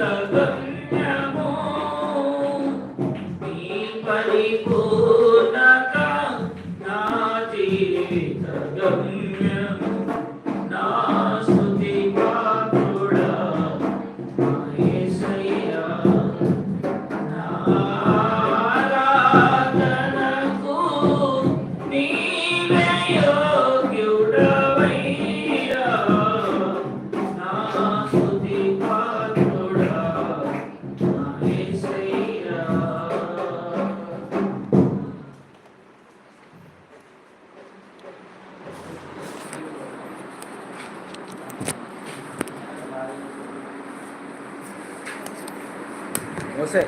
the, the, yeah. 不是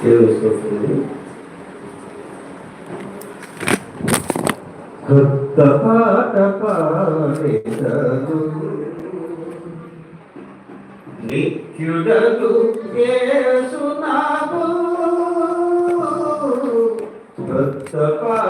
తెలియజేసుకుంటుంది కొత్త పాట పాడేదదు నిత్యుడలు ఏసునాదు కొత్త పాట